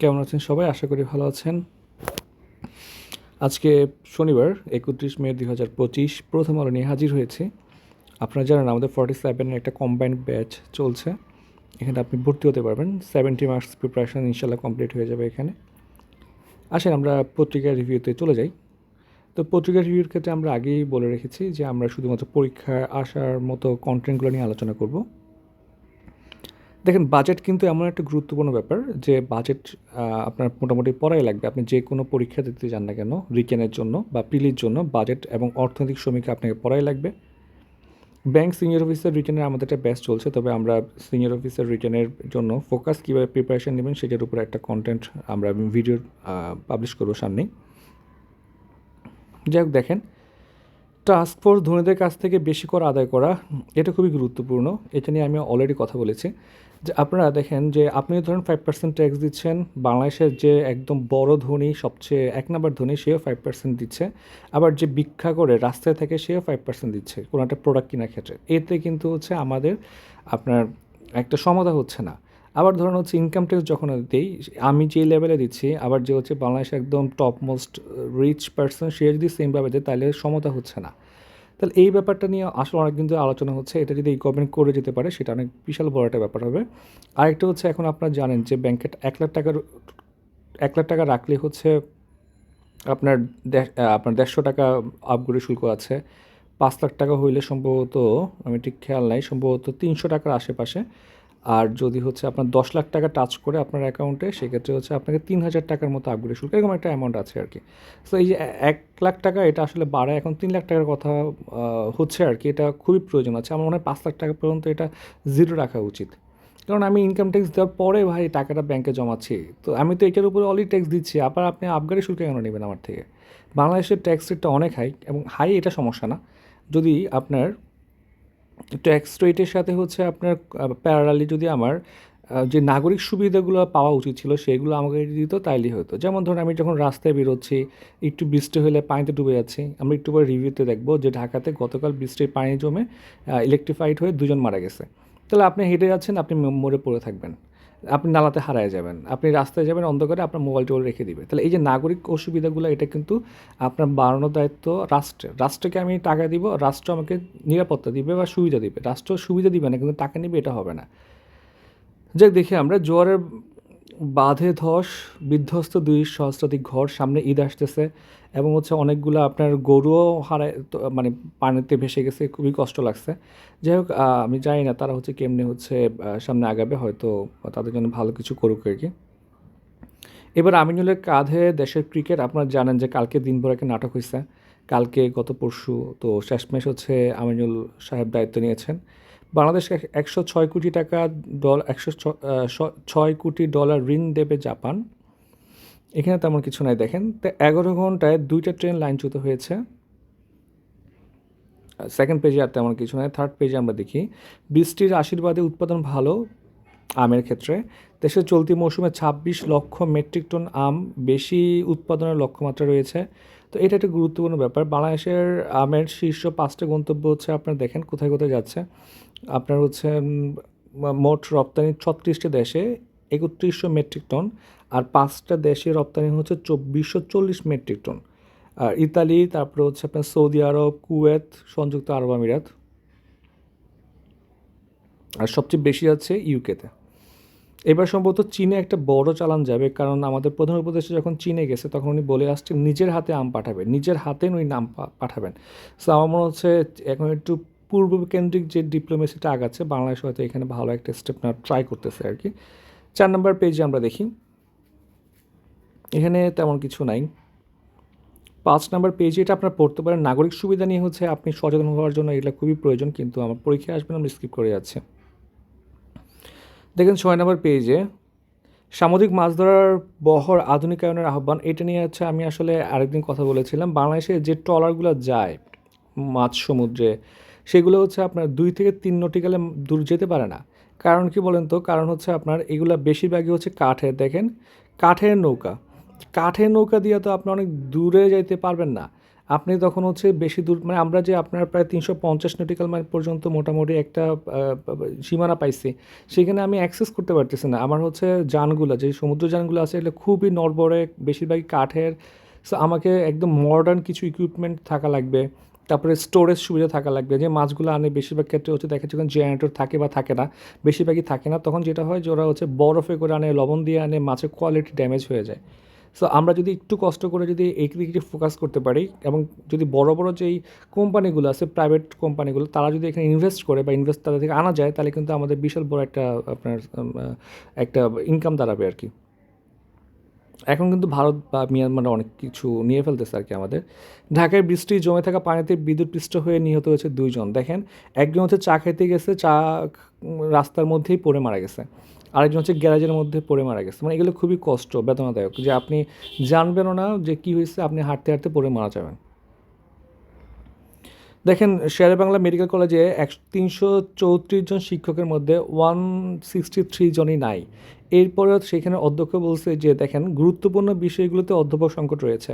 কেমন আছেন সবাই? আশা করি ভালো আছেন। আজকে শনিবার, একত্রিশ মে দুই হাজার পঁচিশ, প্রথম আলো নিয়ে হাজির হয়েছে। আপনারা জানেন আমাদের ফর্টি সেভেনের একটা কম্বাইন্ড ব্যাচ চলছে। এখানে আপনি ভর্তি হতে পারবেন। সেভেন্টি মার্কস প্রিপারেশন ইনশাল্লাহ কমপ্লিট হয়ে যাবে এখানে। আসেন, আমরা পত্রিকা রিভিউতে চলে যাই। তো পত্রিকা রিভিউর ক্ষেত্রে আমরা আগেই বলে রেখেছি যে আমরা শুধুমাত্র পরীক্ষায় আসার মতো কন্টেন্টগুলো নিয়ে আলোচনা করব। দেখেন বাজেট কিন্তু এমন একটা গুরুত্বপূর্ণ ব্যাপার যে বাজেট আপনার মোটামুটি পড়াই লাগবে। আপনি যে কোনো পরীক্ষা দিতে যান না কেন রিটেনের জন্য বা পিলির জন্য বাজেট এবং অর্থনৈতিক সমীক্ষা আপনাকে পড়াই লাগবে। ব্যাংক সিনিয়র অফিসার রিটেনের আমাদের একটা ব্যাচ চলছে, তবে আমরা সিনিয়র অফিসার রিটেনের জন্য ফোকাস কীভাবে প্রিপারেশন নেবেন সেটার উপর একটা কন্টেন্ট আমরা ভিডিও পাবলিশ করব সামনেই। যাই হোক, দেখেন টাস্ক ফোর্স ধনীদের কাছ থেকে বেশি কর আদায় করা, এটা খুবই গুরুত্বপূর্ণ। এটা নিয়ে আমি অলরেডি কথা বলেছি। যে আপনারা দেখেন যে আপনি ধরেন ফাইভ পার্সেন্ট ট্যাক্স দিচ্ছেন, বাংলাদেশের যে একদম বড় ধনী, সবচেয়ে এক নম্বর ধনী, সেও ফাইভ পার্সেন্ট দিচ্ছে। আবার যে ভিক্ষা করে রাস্তায় থাকে, সেও ফাইভ পার্সেন্ট দিচ্ছে কোনো একটা প্রোডাক্ট কেনার ক্ষেত্রে। এতে কিন্তু হচ্ছে আমাদের আপনার একটা সমাধা হচ্ছে না। আবার ধরুন হচ্ছে ইনকাম ট্যাক্স যখন দিই, আমি যে লেভেলে দিচ্ছি, আবার যে হচ্ছে বাংলাদেশে একদম টপ মোস্ট রিচ পার্সন সে যদি সেমভাবে দেয়, তাহলে সমতা হচ্ছে না। তাহলে এই ব্যাপারটা নিয়ে আসলে অনেক ধরে আলোচনা হচ্ছে। এটা যদি এই করে যেতে পারে, সেটা অনেক বিশাল বড় একটা ব্যাপার হবে। আরেকটা হচ্ছে, এখন আপনারা জানেন যে ব্যাংকে এক লাখ টাকার, এক লাখ টাকা রাখলে হচ্ছে আপনার আপনার দেড়শো টাকা আপগ্রেড শুল্ক আছে। পাঁচ লাখ টাকা হইলে সম্ভবত, আমি ঠিক খেয়াল নাই, সম্ভবত তিনশো টাকার আশেপাশে আর যদি হচ্ছে আপনার দশ লাখ টাকা টাচ করে আপনার অ্যাকাউন্টে সেক্ষেত্রে হচ্ছে আপনাকে তিন হাজার টাকার মতো আপগ্রেড শুল্ক এরকম একটা অ্যামাউন্ট আছে আর কি। সো এই যে এক লাখ টাকা, এটা আসলে বাড়ায়। এখন তিন লাখ টাকার কথা হচ্ছে আর কি, এটা খুবই প্রয়োজন আছে। আমার মনে হয় পাঁচ লাখ টাকা পর্যন্ত এটা জিরো রাখা উচিত। কারণ আমি ইনকাম ট্যাক্স দেওয়ার পরে ভাই, টাকাটা ব্যাংকে জমাচ্ছি। তো আমি তো এটার উপরে অলরেডি ট্যাক্স দিচ্ছি। আবার আপনি আপগ্রেড শুল্ক কেন নেবেন আমার থেকে? বাংলাদেশের ট্যাক্স রেটটা অনেক হাই এবং হাই এটা সমস্যা না। যদি আপনার ট্যাক্স রেটের সাথে হচ্ছে আপনার প্যারালি যদি আমার যে নাগরিক সুবিধাগুলো পাওয়া উচিত ছিল সেগুলো আমাকে দিত, তাইলেই হতো। যেমন ধরুন আমি যখন রাস্তায় বেরোচ্ছি, একটু বৃষ্টি হলে পানিতে ডুবে যাচ্ছি, আমরা একটু পরে রিভিউতে দেখব যে ঢাকাতে গতকাল বৃষ্টির পানি জমে ইলেকট্রিফাইড হয়ে দুজন মারা গেছে। তাহলে আপনি হেঁটে যাচ্ছেন, আপনি মরে পড়ে থাকবেন। আপনি নালাতে হারায় যাবেন। আপনি রাস্তায় যাবেন, অন্ধকারে আপনার মোবাইল টোবাইল রেখে দিবে। তাহলে এই যে নাগরিক অসুবিধাগুলো, এটা কিন্তু আপনার বাড়ানোর দায়িত্ব রাষ্ট্রের। রাষ্ট্রকে আমি টাকা দিব, রাষ্ট্র আমাকে নিরাপত্তা দিবে বা সুবিধা দিবে। রাষ্ট্র সুবিধা দিবে না, কিন্তু টাকা নেবে, এটা হবে না। যাক, দেখি আমরা। জোয়ারের বাঁধে ধস, বিধ্বস্ত দুই সহস্রাধিক ঘর, সামনে ঈদ আসতেছে। এবং হচ্ছে অনেকগুলো আপনার গরুও হারায় মানে পানিতে ভেসে গেছে, খুবই কষ্ট লাগছে। যাই হোক আমি জানি না তারা হচ্ছে কেমনি হচ্ছে সামনে আগাবে, হয়তো তাদের জন্য ভালো কিছু করুক আর কি। এবার আমিনুলের কাঁধে দেশের ক্রিকেট, আপনারা জানেন যে কালকে দিনভর একটা নাটক হয়েছে কালকে গত পরশু, তো শেষমেশ হচ্ছে আমিনুল সাহেব দায়িত্ব নিয়েছেন। বাংলাদেশ একশো ছয় কোটি টাকা ডল একশো ছয় কোটি ডলার ঋণ দেবে জাপান। এখানে তেমন কিছু নাই, দেখেন। তো এগারো ঘন্টায় দুইটা ট্রেন লাইনচ্যুত হয়েছে। সেকেন্ড পেজে আর তেমন কিছু নয় থার্ড পেজে আমরা দেখি, বৃষ্টির আশীর্বাদে উৎপাদন ভালো আমের ক্ষেত্রে। দেশের চলতি মৌসুমে ছাব্বিশ লক্ষ মেট্রিক টন আম বেশি উৎপাদনের লক্ষ্যমাত্রা রয়েছে। তো এটা একটা গুরুত্বপূর্ণ ব্যাপার। বাংলাদেশের আমের শীর্ষ পাঁচটা গন্তব্য হচ্ছে, আপনার দেখেন কোথায় কোথায় যাচ্ছে। আপনার হচ্ছে মোট রপ্তানি ছত্রিশটা দেশে একত্রিশশো মেট্রিক টন আর পাঁচটা দেশে রপ্তানি হচ্ছে চব্বিশশো চল্লিশ মেট্রিক টন। আর ইতালি, তারপরে হচ্ছে আপনার সৌদি আরব, কুয়েত, সংযুক্ত আরব আমিরাত। আর সবচেয়ে বেশি আছে ইউকেতে। এবার সম্ভবত চীনে একটা বড় চালান যাবে, কারণ আমাদের প্রধান উপদেশে যখন চীনে গেছে, তখন উনি বলে আসছেন, নিজের হাতে আম পাঠাবেন, নিজের হাতে উনি নাম পাঠাবেন। সো আমার মনে হচ্ছে এখন একটু পূর্ব কেন্দ্রিক যে ডিপ্লোমেসিটা আগাচ্ছে, বাংলাদেশ হয়তো এখানে ভালো একটা স্টেপ নেওয়ার ট্রাই করতেছে আর কি। চার নম্বর পেজে আমরা দেখি। এখানে তেমন কিছু নাই। পাঁচ নম্বর পেজে এটা আপনার পড়তে পারেন। নাগরিক সুবিধা নিয়ে হচ্ছে আপনি সচেতন হওয়ার জন্য এটা খুবই প্রয়োজন, কিন্তু আমার পরীক্ষায় আসবেন আমরা স্কিপ করে যাচ্ছে দেখেন ছয় নম্বর পেজে সামুদ্রিক মাছ ধরার বহর আধুনিকায়নের আহ্বান, এটা নিয়ে হচ্ছে আমি আসলে আরেকদিন কথা বলেছিলাম। বাংলাদেশে যে ট্রলারগুলো যায় মাছ সমুদ্রে, সেগুলো হচ্ছে আপনার দুই থেকে তিন নটিকালে দূর যেতে পারে না। কারণ কি বলেন তো? কারণ হচ্ছে আপনার এগুলা বেশিরভাগই হচ্ছে কাঠের, দেখেন। কাঠের নৌকা। কাঠের নৌকা দিয়ে তো আপনি অনেক দূরে যাইতে পারবেন না। আপনি তখন হচ্ছে বেশি দূর মানে আমরা যে আপনার প্রায় তিনশো পঞ্চাশ নটিক্যাল মাইল পর্যন্ত মোটামুটি একটা সীমানা পাইছি, সেখানে আমি অ্যাক্সেস করতে পারতেছি না। আমার হচ্ছে যানগুলো, যে সমুদ্র যানগুলো আছে, এগুলো খুবই নড়বড়ে, বেশিরভাগই কাঠের। আমাকে একদম মডার্ন কিছু ইকুইপমেন্ট থাকা লাগবে। তারপরে স্টোরেজ সুবিধা থাকা লাগবে। যে মাছগুলো আনে, বেশিরভাগ ক্ষেত্রে হচ্ছে দেখা যখন জেনারেটর থাকে বা থাকে না, বেশিরভাগই থাকে না, তখন যেটা হয় যে ওরা হচ্ছে বরফে করে আনে, লবণ দিয়ে আনে, মাছের কোয়ালিটি ড্যামেজ হয়ে যায়। সো আমরা যদি একটু কষ্ট করে যদি এই দিকে ফোকাস করতে পারি এবং যদি বড় বড় যেই কোম্পানিগুলো আছে প্রাইভেট কোম্পানিগুলো তারা যদি এখানে ইনভেস্ট করে বা ইনভেস্ট তাদের থেকে আনা যায়, তাহলে কিন্তু আমাদের বিশাল বড় একটা আপনার একটা ইনকাম দাঁড়াবে আর কি। এখন কিন্তু ভারত বা মিয়ানমারে অনেক কিছু নিয়ে ফেলতেছে আর কি আমাদের। ঢাকায় বৃষ্টি জমে থাকা পানিতে বিদ্যুৎ পৃষ্ঠ হয়ে নিহত হয়েছে দুইজন। দেখেন, একজন হচ্ছে চা খেতে গেছে, চা রাস্তার মধ্যেই পড়ে মারা গেছে। আরেকজন হচ্ছে গ্যারাজের মধ্যে পড়ে মারা গেছে। মানে এগুলো খুবই কষ্ট, বেদনাদায়ক যে আপনি জানবেনও না যে কী হয়েছে, আপনি হাঁটতে হাঁটতে পড়ে মারা যাবেন। দেখেন শেরে বাংলা মেডিকেল কলেজে এক, তিনশো চৌত্রিশ জন শিক্ষকের মধ্যে ওয়ান সিক্সটি থ্রি জনই নাই। এরপরেও সেখানে অধ্যক্ষ বলছে যে, দেখেন, গুরুত্বপূর্ণ বিষয়গুলোতে অধ্যাপক সংকট রয়েছে।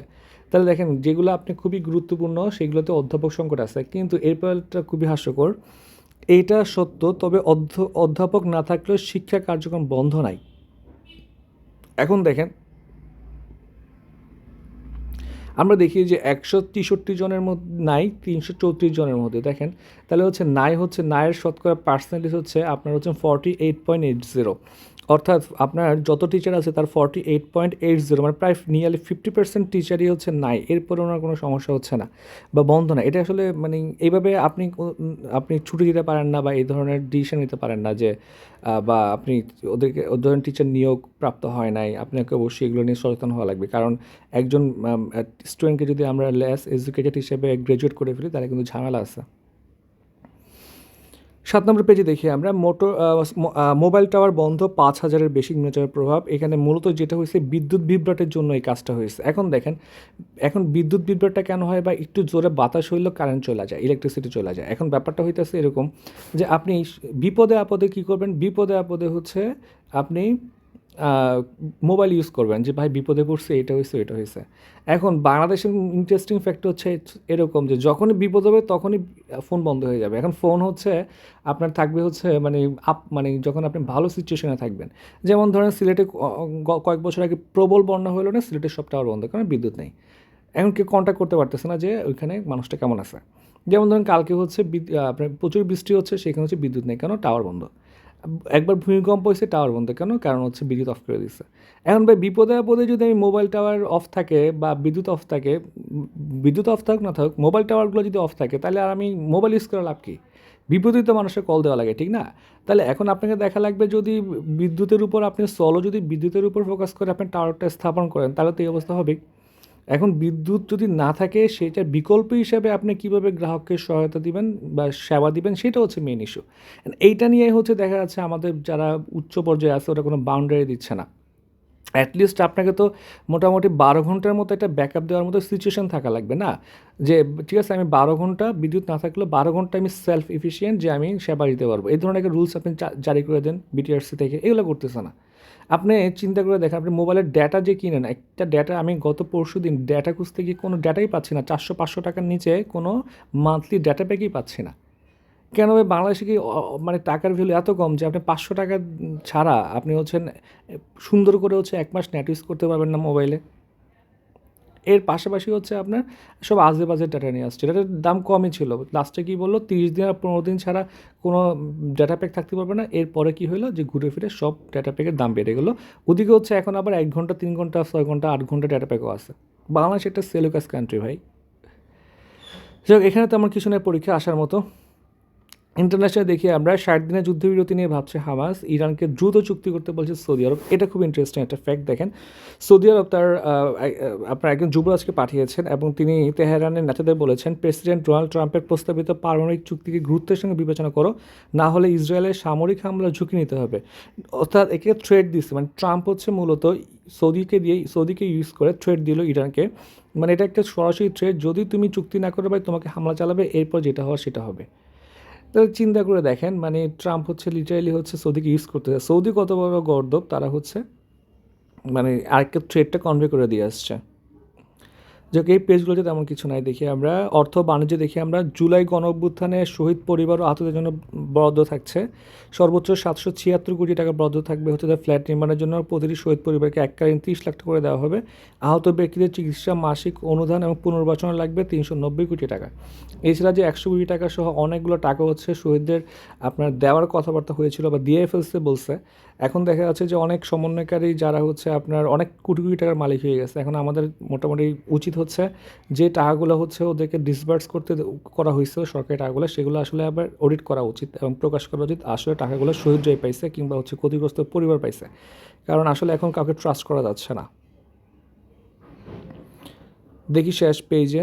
তাহলে দেখেন, যেগুলো আপনি খুবই গুরুত্বপূর্ণ, সেগুলোতে অধ্যাপক সংকট আছে। কিন্তু এরপরটা খুবই হাস্যকর এইটা সত্য, তবে অধ্য, অধ্যাপক না থাকলেও শিক্ষা কার্যক্রম বন্ধ নাই। এখন দেখেন আমরা দেখি যে একশো তেষট্টি জনের মধ্যে নাই, তিনশো চৌত্রিশ জনের মধ্যে। দেখেন, তাহলে হচ্ছে নাই হচ্ছে নায়ের শতকরা পার্সেন্টেজ হচ্ছে আপনার হচ্ছে forty eight point eight zero অর্থাৎ আপনার যত টিচার আছে তার forty eight point eight zero মানে প্রায় নিয়ারলি ফিফটি পার্সেন্ট টিচারই হচ্ছে নাই। এরপরে ওনার কোনো সমস্যা হচ্ছে না বা বন্ধ না এটা আসলে মানে এইভাবে আপনি আপনি ছুটি দিতে পারেন না বা এই ধরনের ডিসিশন নিতে পারেন না যে বা আপনি ওদেরকে ওই ধরনের টিচার নিয়োগ প্রাপ্ত হয় নাই। আপনাকে অবশ্যই এগুলো নিয়ে সচেতন হওয়া লাগবে। কারণ একজন স্টুডেন্টকে যদি আমরা লেস এডুকেটেড হিসেবে গ্রাজুয়েট করে ফেলি, তাহলে কিন্তু ঝামেলা আছে। সাত নম্বর পেজে দেখি আমরা, মোটর মোবাইল টাওয়ার বন্ধ পাঁচ হাজারের বেশি নিম্নচাপের প্রভাব। এখানে মূলত যেটা হয়েছে, বিদ্যুৎ বিভ্রাটের জন্য এই কাজটা হয়েছে। এখন দেখেন, এখন বিদ্যুৎ বিভ্রাটটা কেন হয় বা একটু জোরে বাতাস হইলেও কারেন্ট চলে যায় ইলেকট্রিসিটি চলে যায়। এখন ব্যাপারটা হইতেছে এরকম যে আপনি বিপদে আপদে কী করবেন? বিপদে আপদে হচ্ছে আপনি মোবাইল ইউজ করবেন যে, ভাই, বিপদে পড়ছে, এটা হয়েছে এটা হয়েছে। এখন বাংলাদেশের ইন্টারেস্টিং ফ্যাক্টর হচ্ছে এরকম যে, যখনই বিপদ হবে, তখনই ফোন বন্ধ হয়ে যাবে। এখন ফোন হচ্ছে, আপনার থাকবে হচ্ছে মানে আপ মানে যখন আপনি ভালো সিচুয়েশনে থাকবেন। যেমন ধরেন, সিলেটে কয়েক বছর আগে প্রবল বন্যা হলো না, সিলেটের সব টাওয়ার বন্ধ, কারণ বিদ্যুৎ নেই। এখন কেউ কন্ট্যাক্ট করতে পারতেছে না যে, ওইখানে মানুষটা কেমন আছে? যেমন ধরেন, কালকে হচ্ছে আপনার প্রচুর বৃষ্টি হচ্ছে, সেখানে হচ্ছে বিদ্যুৎ নেই, কেন? টাওয়ার বন্ধ। একবার ভূমিকম্প হয়েছে টাওয়ার বন্ধ। কেন? কারণ হচ্ছে বিদ্যুৎ অফ করে দিচ্ছে এখন ভাই, বিপদে আপদে যদি আমি মোবাইল টাওয়ার অফ থাকে বা বিদ্যুৎ অফ থাকে, বিদ্যুৎ অফ থাকুক না থাকুক মোবাইল টাওয়ারগুলো যদি অফ থাকে, তাহলে আর আমি মোবাইল ইউজ করা লাভ কি? তো মানুষের কল দেওয়া লাগে, ঠিক না? তাহলে এখন আপনাকে দেখা লাগবে যদি বিদ্যুতের উপর, আপনি সলো যদি বিদ্যুতের উপর ফোকাস করে আপনি টাওয়ারটা স্থাপন করেন, তাহলে তো এই অবস্থা হবে এখন বিদ্যুৎ যদি না থাকে, সেটা বিকল্প হিসাবে আপনি কীভাবে গ্রাহককে সহায়তা দিবেন বা সেবা দিবেন, সেটা হচ্ছে মেন ইস্যু এইটা নিয়ে হচ্ছে দেখা যাচ্ছে আমাদের যারা উচ্চ পর্যায়ে আছে, ওরা কোনো বাউন্ডারি দিচ্ছে না। অ্যাটলিস্ট আপনাকে তো মোটামুটি বারো ঘণ্টার মতো একটা ব্যাকআপ দেওয়ার মতো সিচুয়েশন থাকা লাগবে, না? যে, ঠিক আছে, আমি বারো ঘণ্টা বিদ্যুৎ না থাকলেও বারো ঘণ্টা আমি সেলফ এফিসিয়েন্ট যে, আমি সেবা দিতে পারব। এই ধরনের একটা রুলস আপনি জারি করে দেন বিটিআরসি থেকে। এগুলো করতেছে না। আপনি চিন্তা করে দেখেন, আপনি মোবাইলের ডেটা যে কিনেন, একটা ডেটা আমি গত পরশু দিন ডেটা খুঁজতে গিয়ে কোনো ডেটাই পাচ্ছি না। চারশো, পাঁচশো টাকার নিচে কোনো মান্থলি ডেটা প্যাকই পাচ্ছি না। কেন ভাই বাংলাদেশে কি মানে টাকার ভ্যালু এত কম যে আপনি পাঁচশো টাকা ছাড়া আপনি হচ্ছেন সুন্দর করে হচ্ছে এক মাস নেট ইউজ করতে পারবেন না মোবাইলে এর পাশাপাশি হচ্ছে আপনার সব আজে বাজে ডাটা নিয়ে আসছে। ডাটার দাম কমই ছিল। লাস্টে কি বলল? তিরিশ দিন আর পনেরো দিন ছাড়া কোনো ডাটা প্যাক থাকতে পারবে না। এরপরে কী হলো যে ঘুরে ফিরে সব ডাটা প্যাকের দাম বেড়ে গেলো। ওদিকে হচ্ছে এখন আবার এক ঘণ্টা, তিন ঘণ্টা, ছয় ঘণ্টা, আট ঘণ্টা ডাটা প্যাকও আছে। বাংলাদেশ একটা সেলোকাস কান্ট্রি ভাই। যাই হোক, এখানে তো আমার কিছু নেই পরীক্ষা, আসার মতো। ইন্টারন্যাশনাল দেখি আমরা ষাট দিনের যুদ্ধবিরতি নিয়ে ভাবছে হামাস। ইরানকে দ্রুত চুক্তি করতে বলছে সৌদি আরব। এটা খুব ইন্টারেস্টিং একটা ফ্যাক্ট দেখেন। সৌদি আরব তার আপনার একজন যুবরাজকে পাঠিয়েছেন এবং তিনি তেহরানের নেতাদের বলেছেন, প্রেসিডেন্ট ডোনাল্ড ট্রাম্পের প্রস্তাবিত পারমাণবিক চুক্তিকে গুরুত্বের সঙ্গে বিবেচনা করো, না হলে ইসরায়েলের সামরিক হামলা ঝুঁকি নিতে হবে। অর্থাৎ একে থ্রেড দিচ্ছে মানে ট্রাম্প হচ্ছে মূলত সৌদিকে দিয়ে, সৌদিকে ইউজ করে থ্রেড দিল ইরানকে। মানে এটা একটা সরাসরি থ্রেড যদি তুমি চুক্তি না করে ভাই, তোমাকে হামলা চালাবে, এরপর যেটা হওয়ার সেটা হবে। তাহলে চিন্তা করে দেখেন মানে ট্রাম্প হচ্ছে লিটারালি হচ্ছে সৌদিকে ইউজ করতে সৌদি কত বড় গর্দব তারা হচ্ছে মানে আরেকটা থ্রেডটা কনভে করে দিয়ে আসছে। যে এই পেজগুলোতে তেমন কিছু নাই দেখি আমরা। অর্থ বাণিজ্য দেখি আমরা জুলাই গণ অভ্যুত্থানে শহীদ পরিবার ও আহতদের জন্য বরাদ্দ থাকছে। সর্বোচ্চ সাতশো ছিয়াত্তর কোটি টাকা বরাদ্দ থাকবে হচ্ছে যে ফ্ল্যাট নির্মাণের জন্য। প্রতিটি শহীদ পরিবারকে এককালীন তিরিশ লাখ টাকা করে দেওয়া হবে। আহত ব্যক্তিদের চিকিৎসা, মাসিক অনুদান এবং পুনর্বাসনে লাগবে তিনশো নব্বই কোটি টাকা। এছাড়া যে একশো কোটি টাকা সহ অনেকগুলো টাকা হচ্ছে শহীদদের আপনার দেওয়ার কথাবার্তা হয়েছিল বা দিয়ে ফেলছে বলছে। এখন দেখা যাচ্ছে যে অনেক সমন্বয়কারী যারা হচ্ছে আপনার অনেক কোটি কোটি টাকার মালিক হয়ে গেছে। এখন আমাদের মোটামুটি উচিত হচ্ছে, যে টাকাগুলো হচ্ছে ওদেরকে ডিসবার্স করতে করা হয়েছিল সরকারি টাকাগুলো, সেগুলো আসলে আবার অডিট করা উচিত এবং প্রকাশ করা উচিত। আসলে টাকাগুলো শহীদ জয় পাইছে কিংবা হচ্ছে ক্ষতিগ্রস্ত পরিবার পাইছে। কারণ আসলে এখন কাউকে ট্রাস্ট করা যাচ্ছে না। দেখি শেষ পেজে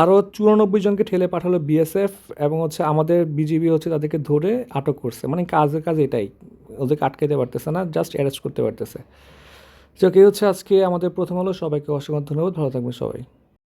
আরও চুরানব্বই জনকে ঠেলে পাঠালো বিএসএফ এবং হচ্ছে আমাদের বিজিবি হচ্ছে তাদেরকে ধরে আটক করছে। মানে কাজের কাজ এটাই। ওদেরকে আটকাতে পারতেছে না জাস্ট অ্যারেস্ট করতে পারতেছে। এই হচ্ছে আজকে আমাদের প্রথম হলো সবাইকে অসংখ্য ধন্যবাদ। ভালো থাকবেন সবাই।